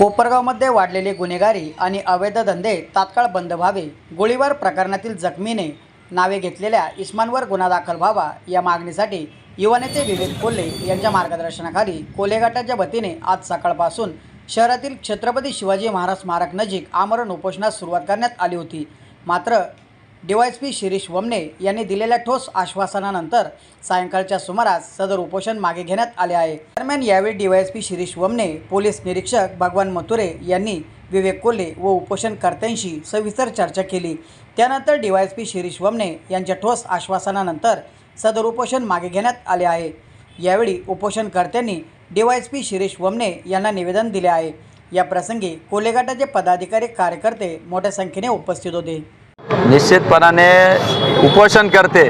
कोपरगावमध्ये वाढलेली गुन्हेगारी आणि अवैध धंदे तात्काळ बंद व्हावे गोळीबार प्रकरणातील जखमीने नावे घेतलेल्या इस्मानवर गुन्हा दाखल व्हावा या मागणीसाठी युवानेते विवेक कोल्हे यांच्या मार्गदर्शनाखाली कोल्हेघाटाच्या वतीने आज सकाळपासून शहरातील छत्रपती शिवाजी महाराज स्मारक नजीक आमरण उपोषणास सुरुवात करण्यात आली होती. मात्र डीवायएसपी शिरीष वमने यांनी दिलेल्या ठोस आश्वासनानंतर सायंकाळच्या सुमारास सदर उपोषण मागे घेण्यात आले आहे. दरम्यान यावेळी डीवायएसपी शिरीष वमने पोलीस निरीक्षक भगवान मथुरे यांनी विवेक कोल्हे व उपोषणकर्त्यांशी सविस्तर चर्चा केली. त्यानंतर डीवायएसपी शिरीष वमने यांच्या ठोस आश्वासनानंतर सदर उपोषण मागे घेण्यात आले आहे. यावेळी उपोषणकर्त्यांनी डीवायएसपी शिरीष वमने यांना निवेदन दिले आहे. या प्रसंगी कोलेघाटाचे पदाधिकारी कार्यकर्ते मोठ्या संख्येने उपस्थित होते. निश्चितपणाने उपोषण करते.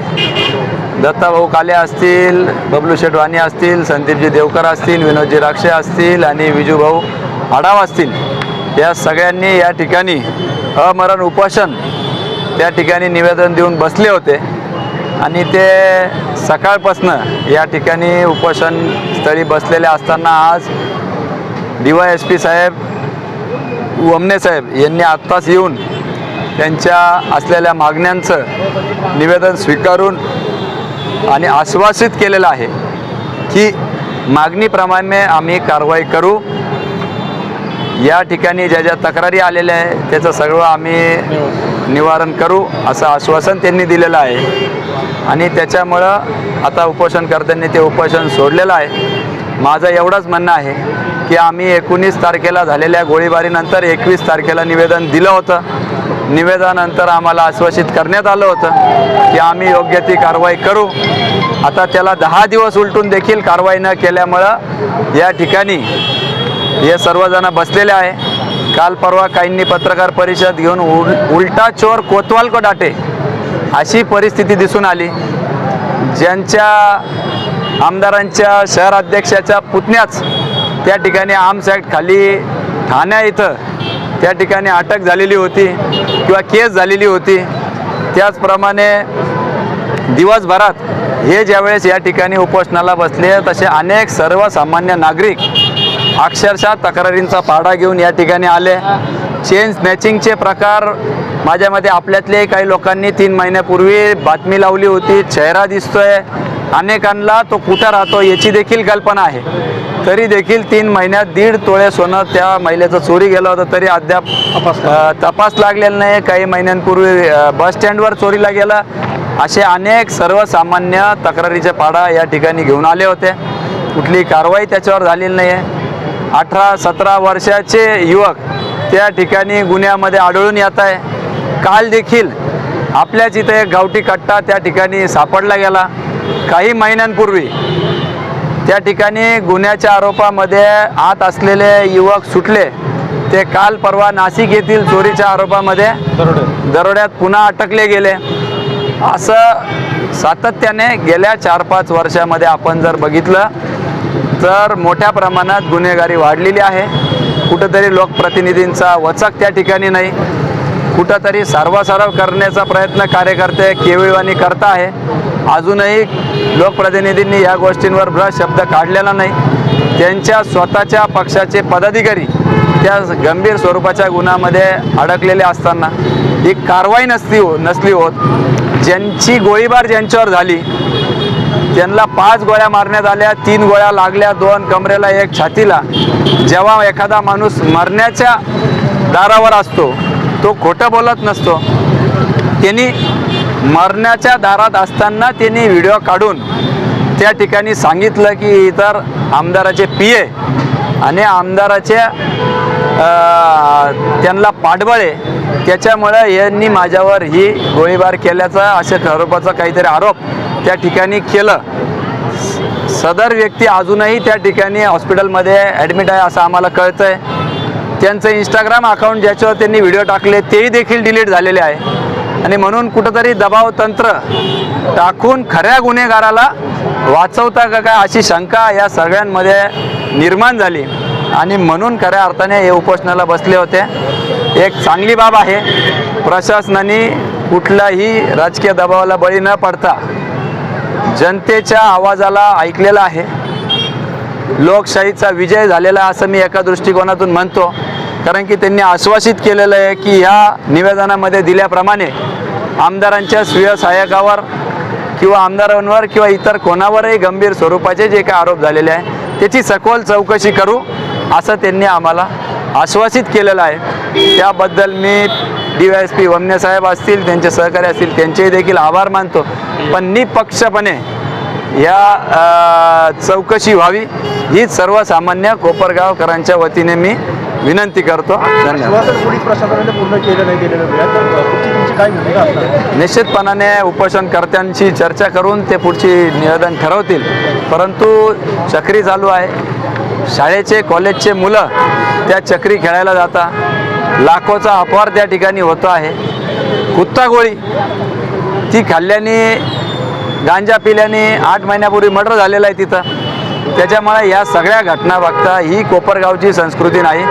दत्ताभाऊ काले असतील बबलू शेटवाणी असतील संदीपजी देवकर असतील विनोदजी राक्षे असतील आणि विजूभाऊ आढाव असतील या सगळ्यांनी या ठिकाणी अमरण उपोषण त्या ठिकाणी निवेदन देऊन बसले होते. आणि ते सकाळपासनं या ठिकाणी उपोषण स्थळी बसलेले असताना आज डी वाय एस पी साहेब वमने साहेब यांनी आत्ताच येऊन त्यांच्या असलेल्या मागण्यांचं निवेदन स्वीकारून आणि आश्वासित केलेलं आहे की मागणीप्रमाणे आम्ही कारवाई करू. या ठिकाणी ज्या ज्या तक्रारी आलेल्या आहे त्याचं सगळं आम्ही निवारण करू असं आश्वासन त्यांनी दिलेलं आहे. आणि त्याच्यामुळं आता उपोषणकर्त्यांनी ते उपोषण सोडलेलं आहे. माझं एवढंच म्हणणं आहे की आम्ही एकोणीस तारखेला झालेल्या गोळीबारीनंतर एकवीस तारखेला निवेदन दिलं होतं. निवेदनानंतर आम्हाला आश्वासित करण्यात आलं होतं की आम्ही योग्य ती कारवाई करू. आता त्याला दहा दिवस उलटून देखील कारवाई न केल्यामुळं या ठिकाणी हे सर्वजण बसलेले आहे. काल परवा काहींनी पत्रकार परिषद घेऊन उल उलटा चोर कोतवाल को डाटे अशी परिस्थिती दिसून आली. ज्यांच्या आमदारांच्या शहराध्यक्षाच्या पुतण्याच त्या ठिकाणी आर्म्स खाली ठाण्या इथं त्या ठिकाणी अटक झालेली होती किंवा केस झालेली होती. त्याचप्रमाणे दिवसभरात हे ज्यावेळेस या ठिकाणी उपोषणाला बसले तसे अनेक सर्वसामान्य नागरिक अक्षरशः तक्रारींचा पाडा घेऊन या ठिकाणी आले. चेन स्नॅचिंगचे प्रकार माझ्यामध्ये आपल्यातले काही लोकांनी तीन महिन्यापूर्वी बातमी लावली होती चेहरा दिसतोय. अनेकांना तो कुठं राहतो याची देखील कल्पना आहे. तरी देखील तीन महिन्यात दीड तोळे सोनं त्या महिलेचं चोरी गेलं होतं तरी अद्याप तपास लागलेला नाही. काही महिन्यांपूर्वी अ, बस स्टँडवर चोरीला गेलं. असे अनेक सर्वसामान्य तक्रारीचे पाडा या ठिकाणी घेऊन आले होते. कुठली कारवाई त्याच्यावर झालेली नाही आहे अठरा सतरा वर्षाचे युवक त्या ठिकाणी गुन्ह्यामध्ये आढळून येत आहे. काल देखील आपल्याच इथे गावठी कट्टा त्या ठिकाणी सापडला गेला. काही महिन्यांपूर्वी त्या ठिकाणी गुन्ह्याच्या आरोपामध्ये आत असलेले युवक सुटले. ते काल परवा नाशिक येथील चोरीच्या आरोपामध्ये दरोड्यात पुन्हा अटकले गेले. असं सातत्याने गेल्या चार पाच वर्षामध्ये आपण जर बघितलं तर मोठ्या प्रमाणात गुन्हेगारी वाढलेली आहे. कुठंतरी लोकप्रतिनिधींचा वचक त्या ठिकाणी नाही. कुठंतरी सारवासारव करण्याचा प्रयत्न कार्यकर्ते केविळवाणी करत आहे. अजूनही लोकप्रतिनिधींनी या गोष्टींवर भ्रश शब्द काढलेला नाही. त्यांच्या स्वतःच्या पक्षाचे पदाधिकारी त्या गंभीर स्वरूपाच्या गुन्ह्यामध्ये अडकलेले असताना ही कारवाई नसली हो नसली होत. ज्यांची गोळीबार ज्यांच्यावर झाली त्यांना पाच गोळ्या मारण्यात आल्या तीन गोळ्या लागल्या दोन कमरेला एक छातीला. जेव्हा एखादा माणूस मरण्याच्या दारावर असतो तो खोटं बोलत नसतो. त्यांनी मरण्याच्या दारात असताना त्यांनी व्हिडिओ काढून त्या ठिकाणी सांगितलं की इतर आमदाराचे पी ए आणि आमदाराचे त्यांना पाठबळे त्याच्यामुळं यांनी माझ्यावर ही गोळीबार केल्याचा अशा आरोपाचा काहीतरी आरोप त्या ठिकाणी केलं. सदर व्यक्ती अजूनही त्या ठिकाणी हॉस्पिटलमध्ये ॲडमिट आहे असं आम्हाला कळतं आहे त्यांचं इंस्टाग्राम अकाउंट ज्याच्यावर त्यांनी व्हिडिओ टाकले तेही देखील डिलीट झालेले आहे. आणि म्हणून कुठंतरी दबाव तंत्र टाकून खऱ्या गुन्हेगाराला वाचवता का काय अशी शंका या सगळ्यांमध्ये निर्माण झाली. आणि म्हणून खऱ्या अर्थाने हे उपोषणाला बसले होते. एक चांगली बाब आहे प्रशासनाने कुठलाही राजकीय दबावाला बळी न पडता जनतेच्या आवाजाला ऐकलेलं आहे. लोकशाहीचा विजय झालेला आहे असं मी एका दृष्टिकोनातून म्हणतो. कारण की त्यांनी आश्वासित केलेलं आहे की ह्या निवेदनामध्ये दिल्याप्रमाणे आमदारांच्या स्वीय सहाय्यकावर किंवा आमदारांवर किंवा इतर कोणावरही गंभीर स्वरूपाचे जे काही आरोप झालेले आहे त्याची सखोल चौकशी करू असं त्यांनी आम्हाला आश्वासित केलेलं आहे. त्याबद्दल मी D Y S P Wamne साहेब असतील त्यांचे सहकारी असतील त्यांचेही देखील आभार मानतो. पण निपक्षपणे या चौकशी व्हावी ही सर्वसामान्य कोपरगावकरांच्या वतीने मी विनंती करतो. निश्चितपणाने उपोषणकर्त्यांशी चर्चा करून ते पुढची निवेदन ठरवतील. परंतु चक्री चालू आहे. शाळेचे कॉलेजचे मुलं त्या चक्री खेळायला जाता लाखोचा अपवार त्या ठिकाणी होतो आहे. कुत्ता गोळी ती खाल्ल्याने गांजा पिल्याने आठ महिन्यापूर्वी मर्डर झालेलं आहे तिथं. त्याच्यामुळे या सगळ्या घटना बघता ही कोपरगावची संस्कृती नाही.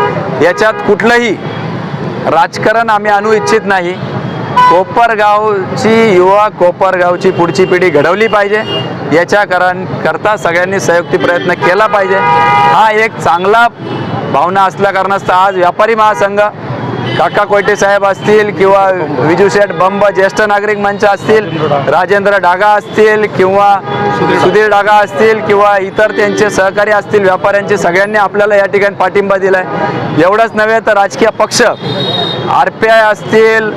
याच्यात कुठलंही राजकारण आम्ही आणू इच्छित नाही. कोपरगावची युवा कोपरगावची पुढची पिढी घडवली पाहिजे. याच्या कारण करता सगळ्यांनी संयुक्ती प्रयत्न केला पाहिजे. हा एक चांगला भावना असल्या कारणास्तव आज व्यापारी महासंघ काका कोयटे साहेब असतील किंवा विजू शेठ बंब ज्येष्ठ नागरिक मंच असतील राजेंद्र डागा असतील किंवा सुधीर डागा असतील किंवा इतर त्यांचे सहकारी असतील व्यापाऱ्यांचे सगळ्यांनी आपल्याला या ठिकाणी पाठिंबा दिला आहे एवढंच नव्हे तर राजकीय पक्ष आर पी आय असतील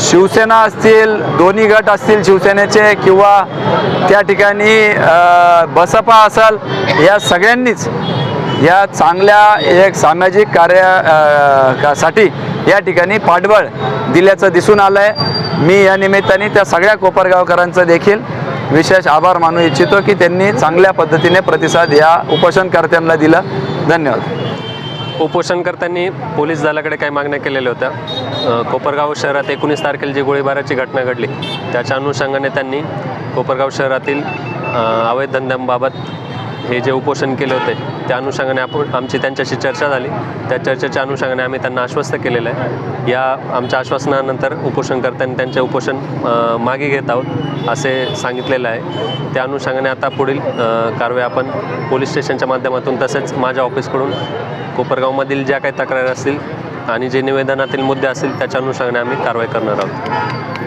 शिवसेना असतील दोन्ही गट असतील शिवसेनेचे किंवा त्या ठिकाणी बसपा असेल या सगळ्यांनीच या चांगल्या एक सामाजिक कार्या साठी या ठिकाणी पाठबळ दिल्याचं दिसून आलं आहे मी या निमित्ताने त्या सगळ्या कोपरगावकरांचं देखील विशेष आभार मानू इच्छितो की त्यांनी चांगल्या पद्धतीने प्रतिसाद या उपोषणकर्त्यांना दिला. धन्यवाद. उपोषणकर्त्यांनी पोलीस दलाकडे काही मागण्या केलेल्या होत्या. कोपरगाव शहरात एकोणीस तारखेला जी गोळीबाराची घटना घडली त्याच्या अनुषंगाने त्यांनी कोपरगाव शहरातील अवैध धंद्यांबाबत हे जे उपोषण केले होते त्या अनुषंगाने आपण आमची त्यांच्याशी चर्चा झाली. त्या चर्चेच्या अनुषंगाने आम्ही त्यांना आश्वस्त केलेलं आहे. या आमच्या आश्वासनानंतर उपोषणकर्त्यांनी त्यांचे उपोषण मागे घेत आहोत असे सांगितलेलं आहे. त्या अनुषंगाने आता पुढील कारवाई आपण पोलीस स्टेशनच्या माध्यमातून तसेच माझ्या ऑफिसकडून कोपरगावमधील ज्या काही तक्रारी असतील आणि जे निवेदनातील मुद्दे असतील त्याच्या अनुषंगाने आम्ही कारवाई करणार आहोत.